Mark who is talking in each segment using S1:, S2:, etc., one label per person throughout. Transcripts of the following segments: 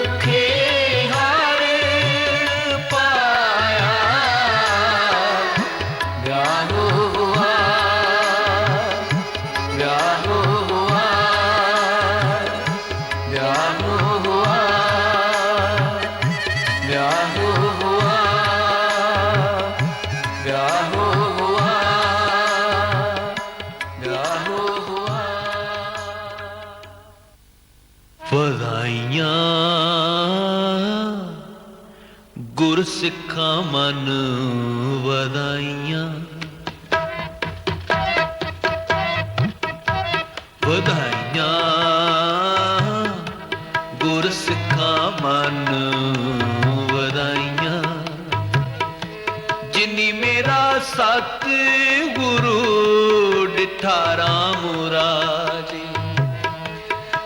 S1: দুঃখে ਮਨ ਵਧਾਈਆਂ ਵਧਾਈਆਂ ਗੁਰ ਸਿੱਖਾਂ ਮਨ ਵਧਾਈਆਂ। ਜਿਨੀ ਮੇਰਾ ਸਤ ਗੁਰੂ ਡਿਠਾ ਰਾਮ ਰਾਜੇ।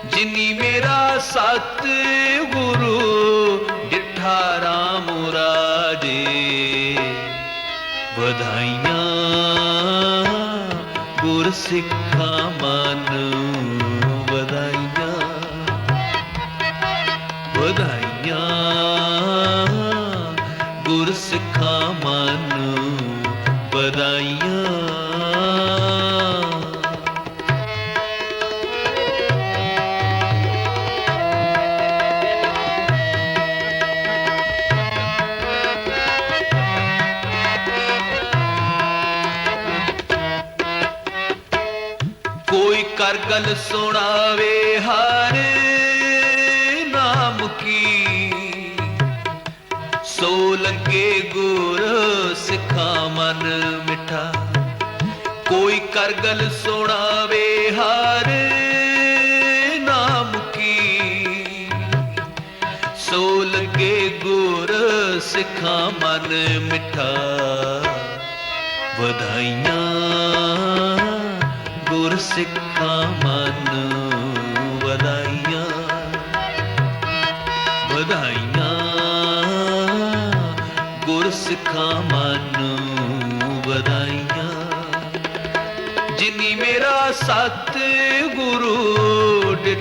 S1: ਜਿਨੀ ਮੇਰਾ ਸਤ ਗੁਰ ਗੱਲ ਸੁਣਾਵੇ ਹਰ ਨਾਮ ਕੀ। ਸੋ ਲੱਗੇ ਗੁਰ ਸਿੱਖਾ ਮਨ ਮਿਠਾ। ਕੋਈ ਕਰ ਗੱਲ ਸੁਣਾਵੇ ਹਰ ਨਾਮ ਕੀ। ਸੋ ਲੱਗੇ ਗੁਰ ਸਿੱਖਾ ਮਨ ਮਿਠਾ।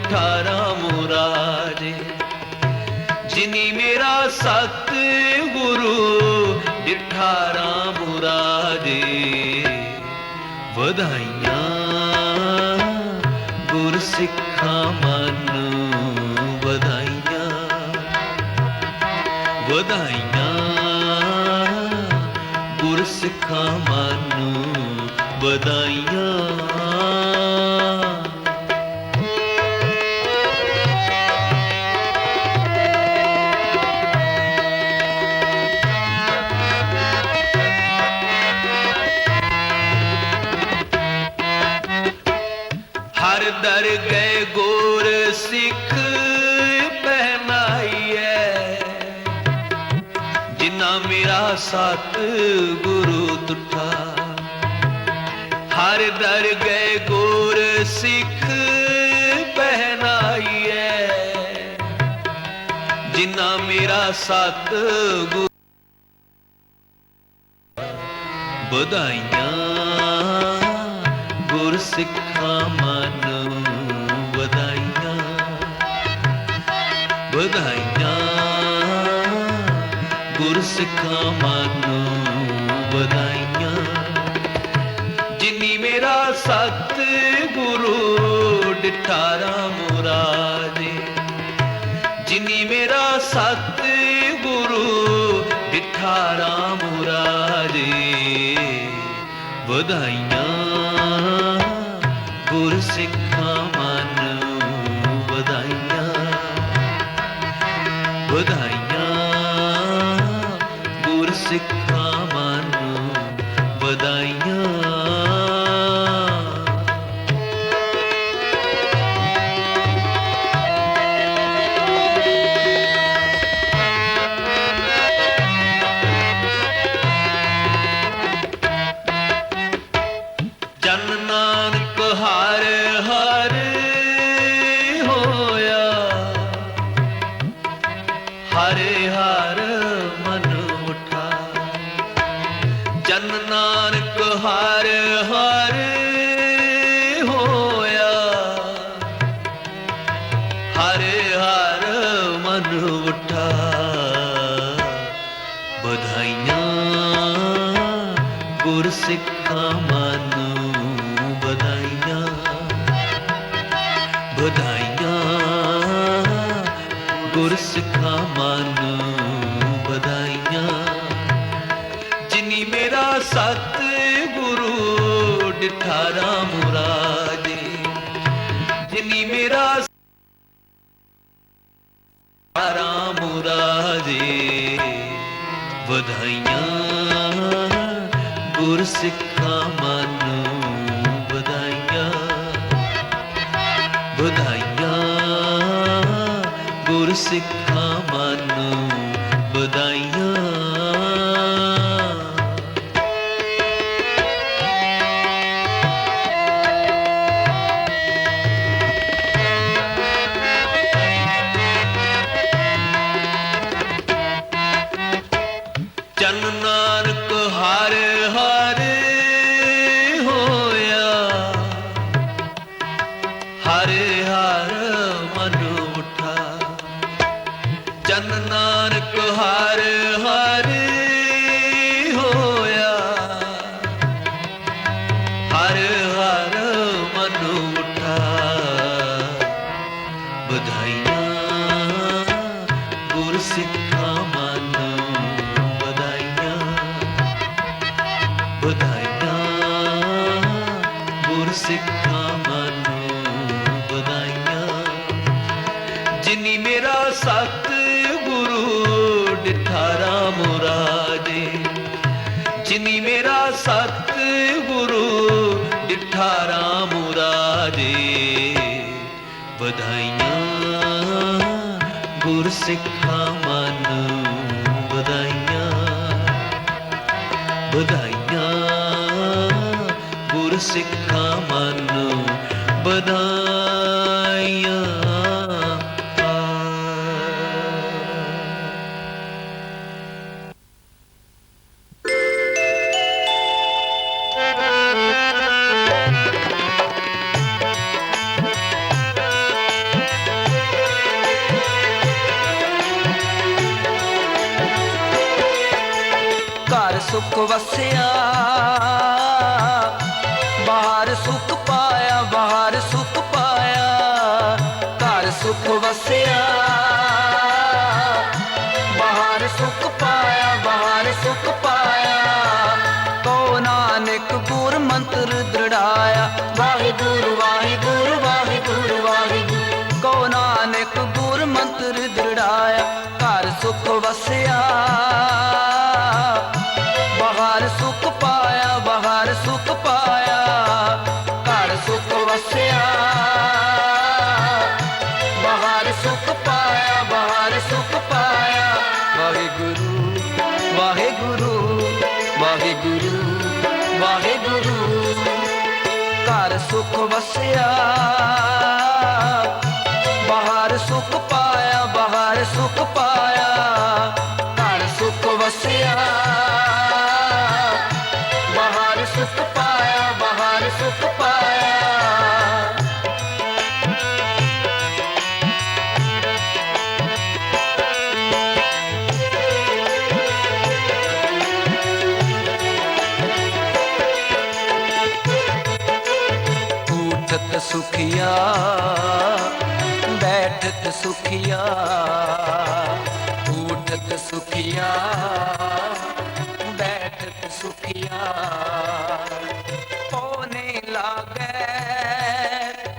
S1: ਗੁਰੂ ਡਿਠਾ ਰਾਮ ਜਿਨੀ ਮੇਰਾ ਸਤ ਗੁਰੂ ਡਿਠਾ ਰਾਮ ਰਾਜੇ ਵਧਾਈਆਂ ਗੁਰ ਸਿੱਖਾਂ ਮਨ ਵਧਾਈਆਂ। ਵਧਾਈਆਂ ਗੁਰ ਸਿੱਖਾਂ ਮਨ ਵਧਾਈਆਂ ਸਤ ਗੁਰੂ ਤੁਠਾ। ਹਰ ਦਰ ਗਏ ਗੋਰ ਸਿੱਖ ਪਹਿਨਾਈਐ। ਜਿਨ੍ਹਾਂ ਮੇਰਾ ਸਤ ਗੁਰੂ ਵਧਾਈਆਂ। ਗੁਰ ਸਿੱਖ ਸਿੱਖਾਂ ਮਾਨੂੰ ਵਧਾਈਆਂ। ਜਿੰਨੀ ਮੇਰਾ ਸਤ ਗੁਰੂ ਡਿਠਾਰਾ ਮੁਰਾਦੇ ਜਿੰਨੀ ਮੇਰਾ ਸਤ ਗੁਰੂ ਡਿਠਾਰਾ ਮੁਰਾਦੇ ਵਧਾਈਆਂ। ਵਧਾਈਆਂ ਗੁਰ ਗੁਰ ਜਿਨੀ ਮੇਰਾ ਸਤ ਗੁਰੂ ਡਿਠਾ ਰਾਮ ਮੁਰਾਰੇ ਜਿਨੀ ਮੇਰਾ ਸਤ ਗੁਰੂ ਡਿਠਾ ਰਾਮ ਵਧਾਈਆਂ ਗੁਰਸਿੱਖ
S2: ਘਰ ਸੁਖ ਵਸਿਆ, ਬਾਹਰ ਸੁਖ ਪਾਇਆ, ਬਾਹਰ ਸੁਖ ਪਾਇਆ, ਘਰ ਸੁਖ ਵਸਿਆ, ਬਾਹਰ ਸੁਖ ਪਾਇਆ, ਬਾਹਰ ਸੁਖ ਪਾਇਆ। ਕੋ ਨਾਨਕ ਗੁਰ ਮੰਤਰ ਦ੍ਰਿੜਾਇਆ, ਵਾਹਿਗੁਰੂ ਵਾਹਿਗੁਰੂ ਵਾਹਿਗੁਰੂ ਵਾਹਿਗੁਰੂ। ਕੋ ਨਾਨਕ ਗੁਰ ਮੰਤਰ ਦ੍ਰਿੜਾਇਆ, ਘਰ ਸੁਖ ਵਸਿਆ ਸੁਖ ਵਸਿਆ। सुखिया बैठत सुखिया उठत सुखिया बैठत सुखिया।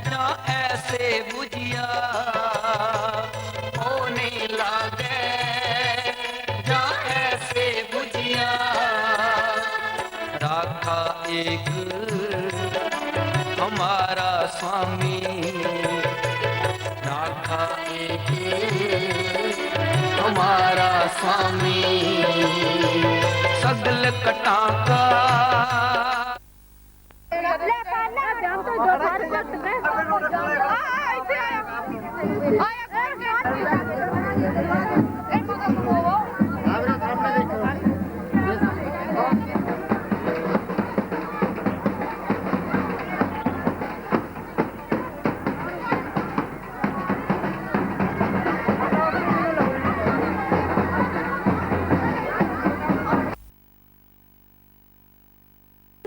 S2: ना ऐसे बुझिया ऐसे बुझिया। राखा एक स्वामी नाथा एक हमारा स्वामी सगल कटा का
S3: अगले का नाम तो जो भारत
S2: में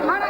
S2: ਪੱਗਾਂ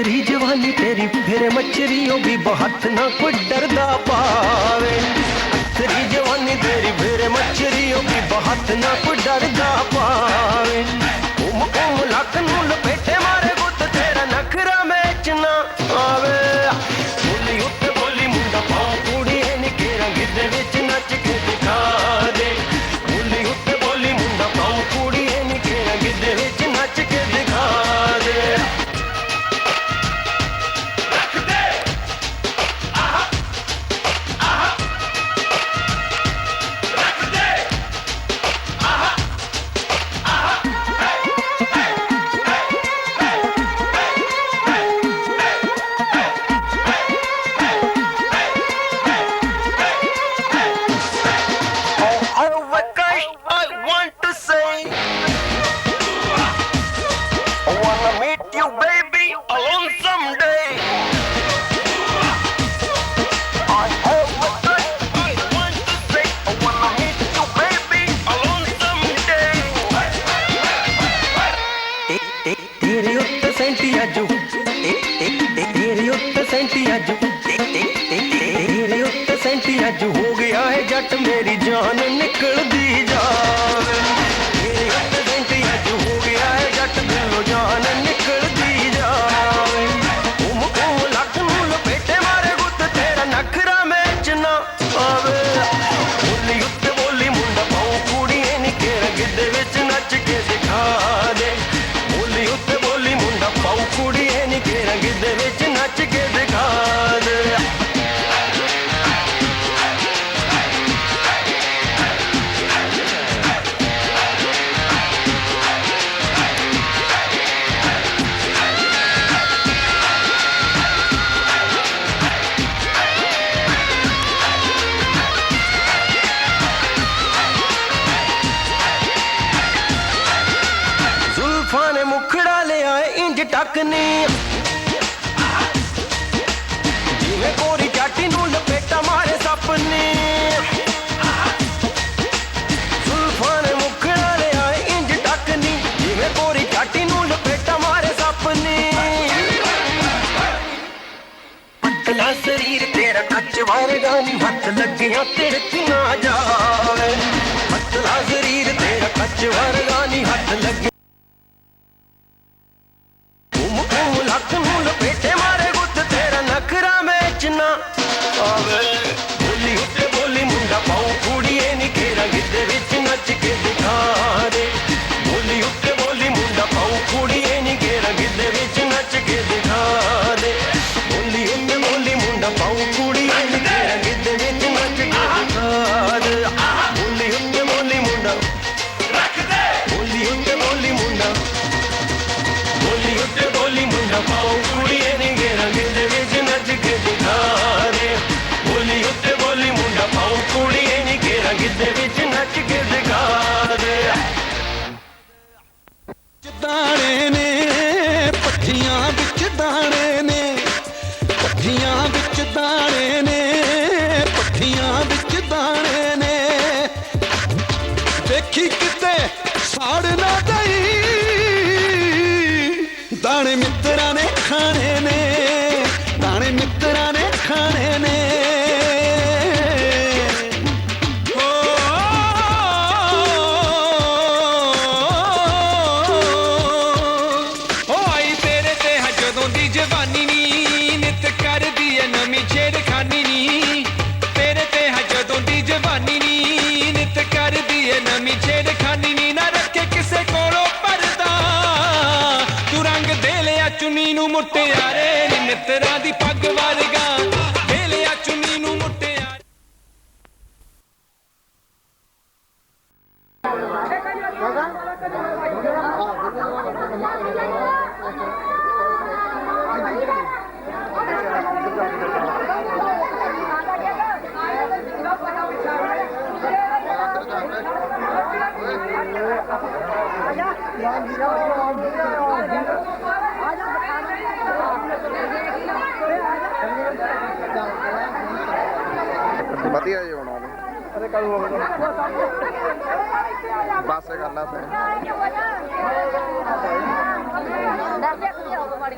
S4: ਆਖਰੀ ਜਵਾਨੀ, ਤੇਰੀ ਫਿਰ ਮੱਛਰੀਓ ਵੀ ਬਹੁਤ ਨਾ ਕੋ ਡਰਦਾ ਪਾਵੇ। ਆਖਰੀ ਜਵਾਨੀ, ਤੇਰੀ ਫਿਰ ਮੱਛਰੀਓ ਵੀ ਬਹੁਤ ਨਾ ਕੋ ਡਰਦਾ ਪਾਵੇ। ਉਹ ਮੋਹ ਲੱਖ ਨੂੰ ਪਤਲਾ ਸਰੀਰ ਤੇਰਾ ਕੱਚ ਵਰਗਾ ਨਹੀਂ ਹੱਥ ਲੱਗਿਆ ਤਿੜਕ ਨਾ ਜਾਵੇ। ਪਤਲਾ ਸਰੀਰ ਤੇਰਾ ਕੱਚ ਵਰਗਾ ਨਹੀਂ ਹੱਥ ਲੱਗਿਆ ਤੇਰਾ ਨਖਰਾ ਵਿੱਚ
S2: ਮੁਟਿਆਰੇ ਮਿੱਤਰਾਂ ਦੀ ਪੱਗ ਵਰਗਾ। باسي غلطي نٿي से ڏاڪي
S5: کي ورباري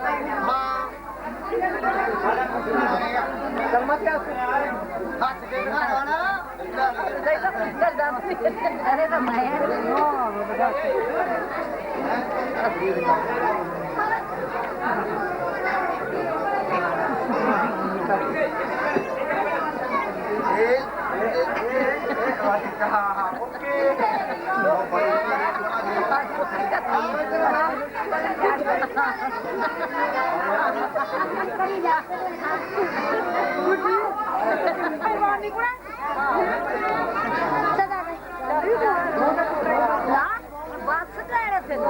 S5: Hay buồn đi quá. Sao vậy?
S6: Đó, bastı gayretin.